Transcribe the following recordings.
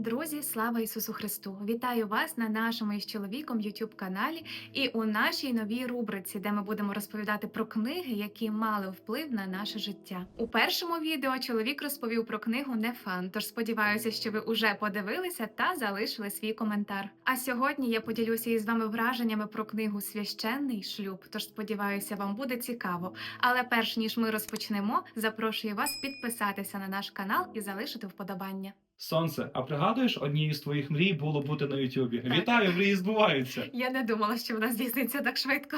Друзі, слава Ісусу Христу! Вітаю вас на нашому із чоловіком youtube каналі і у нашій новій рубриці, де ми будемо розповідати про книги, які мали вплив на наше життя. У першому відео чоловік розповів про книгу Нефан. Тож сподіваюся, що ви уже подивилися та залишили свій коментар. А сьогодні я поділюся із вами враженнями про книгу Священний шлюб. Тож сподіваюся, вам буде цікаво. Але перш ніж ми розпочнемо, запрошую вас підписатися на наш канал і залишити вподобання. Сонце, а пригадуєш, однією з твоїх мрій було бути на Ютубі? Вітаю, мрії збуваються. Я не думала, що вона здійсниться так швидко.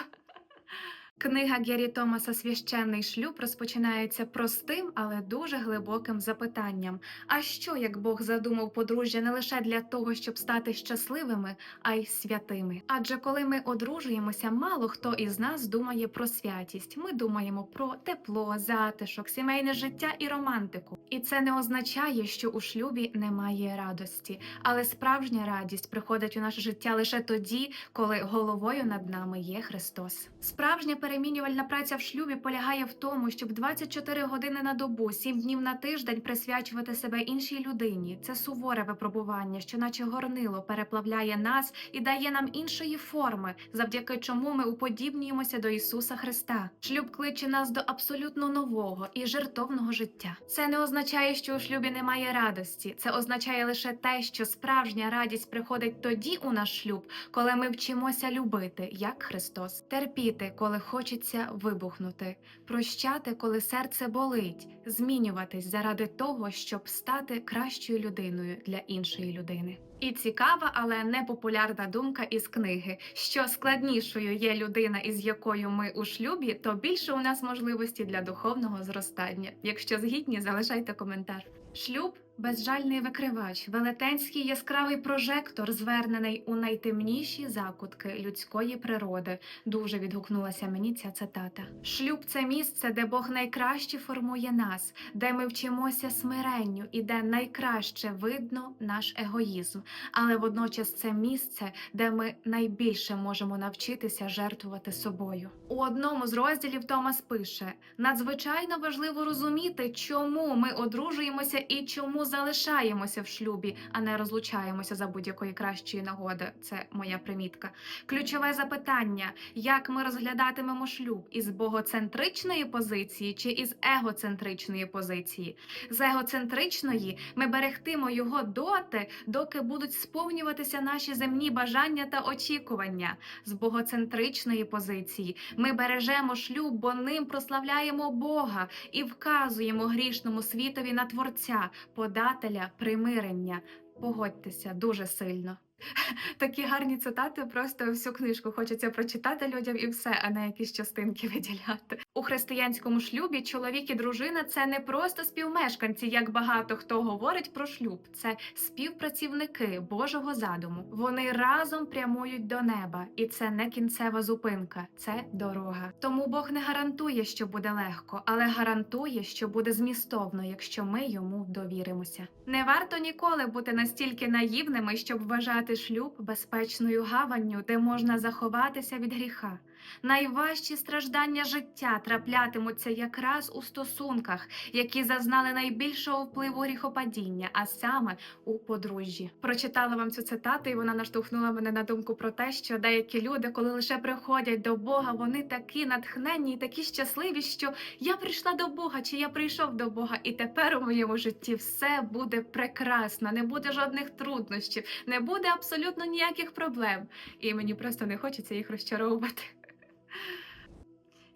Книга Гері Томаса Священний шлюб розпочинається простим, але дуже глибоким запитанням: а що як Бог задумав подружжя не лише для того, щоб стати щасливими, а й святими? Адже коли ми одружуємося, мало хто із нас думає про святість. Ми думаємо про тепло, затишок, сімейне життя і романтику. І це не означає, що у шлюбі немає радості, але справжня радість приходить у наше життя лише тоді, коли головою над нами є Христос. Справжня перемінювальна праця в шлюбі полягає в тому, щоб 24 години на добу, 7 днів на тиждень присвячувати себе іншій людині. Це суворе випробування, що, наче горнило, переплавляє нас і дає нам іншої форми, завдяки чому ми уподібнюємося до Ісуса Христа. Шлюб кличе нас до абсолютно нового і жертовного життя. Це не означає, що у шлюбі немає радості. Це означає лише те, що справжня радість приходить тоді у наш шлюб, коли ми вчимося любити, як Христос, терпіти, коли хочеться вибухнути, прощати, коли серце болить, змінюватись заради того, щоб стати кращою людиною для іншої людини. І цікава, але непопулярна думка із книги: що складнішою є людина, із якою ми у шлюбі, то більше у нас можливості для духовного зростання. Якщо згідні, залишайте коментар. Шлюб безжальний викривач, велетенський яскравий прожектор, звернений у найтемніші закутки людської природи. Дуже відгукнулася мені ця цитата. Шлюб це місце, де Бог найкраще формує нас, де ми вчимося смиренню і де найкраще видно наш егоїзм, але водночас це місце, де ми найбільше можемо навчитися жертвувати собою. У одному з розділів Томас пише: надзвичайно важливо розуміти, чому ми одружуємося і чому залишаємося в шлюбі, а не розлучаємося за будь-якої кращої нагоди. Це моя примітка. Ключове запитання: як ми розглядатимемо шлюб із богоцентричної позиції чи із егоцентричної позиції? З егоцентричної ми берегтимо його доти, доки будуть сповнюватися наші земні бажання та очікування. З богоцентричної позиції ми бережемо шлюб, бо ним прославляємо Бога і вказуємо грішному світові на Творця, подателя примирення. Погодьтеся дуже сильно. Такі гарні цитати, просто всю книжку хочеться прочитати людям і все, а не якісь частинки виділяти. У християнському шлюбі чоловік і дружина це не просто співмешканці, як багато хто говорить про шлюб. Це співпрацівники Божого задуму. Вони разом прямують до неба, і це не кінцева зупинка, це дорога. Тому Бог не гарантує, що буде легко, але гарантує, що буде змістовно, якщо ми йому довіримося. Не варто ніколи бути настільки наївними, щоб вважати шлюб безпечною гаванню, де можна заховатися від гріха. Найважчі страждання життя траплятимуться якраз у стосунках, які зазнали найбільшого впливу гріхопадіння, а саме у подружжі. Прочитала вам цю цитату, і вона наштовхнула мене на думку про те, що деякі люди, коли лише приходять до Бога, вони такі натхненні і такі щасливі, що я прийшла до Бога, чи я прийшов до Бога, і тепер у моєму житті все буде прекрасно, не буде жодних труднощів, не буде абсолютно ніяких проблем. І мені просто не хочеться їх розчаровувати.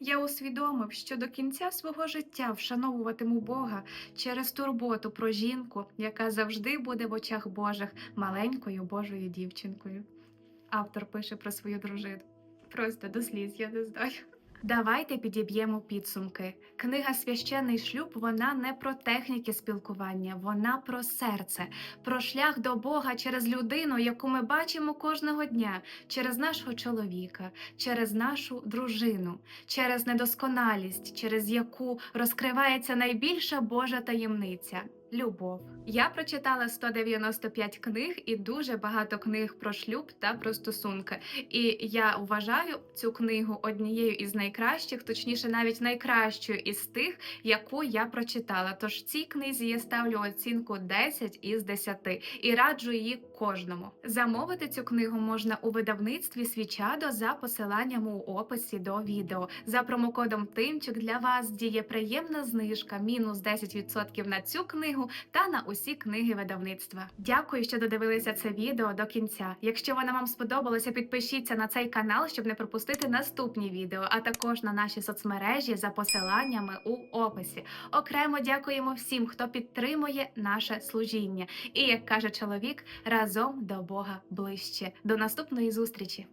Я усвідомив, що до кінця свого життя вшановуватиму Бога через турботу про жінку, яка завжди буде в очах Божих маленькою Божою дівчинкою. Автор пише про свою дружину. Просто до сліз, я не знаю. Давайте підіб'ємо підсумки. Книга Священний шлюб вона не про техніки спілкування, вона про серце, про шлях до Бога через людину, яку ми бачимо кожного дня, через нашого чоловіка, через нашу дружину, через недосконалість, через яку розкривається найбільша Божа таємниця. Любов. Я прочитала 195 книг і дуже багато книг про шлюб та про стосунки. І я вважаю цю книгу однією із найкращих, точніше, навіть найкращою із тих, яку я прочитала. Тож цій книзі я ставлю оцінку 10 із 10 і раджу її кожному. Замовити цю книгу можна у видавництві Свічадо за посиланням у описі до відео. За промокодом Тимчик для вас діє приємна знижка мінус 10% на цю книгу та на усі книги видавництва. Дякую, що додивилися це відео до кінця. Якщо воно вам сподобалося, підпишіться на цей канал, щоб не пропустити наступні відео, а також на наші соцмережі за посиланнями у описі. Окремо дякуємо всім, хто підтримує наше служіння. І як каже чоловік, разом до Бога ближче. До наступної зустрічі!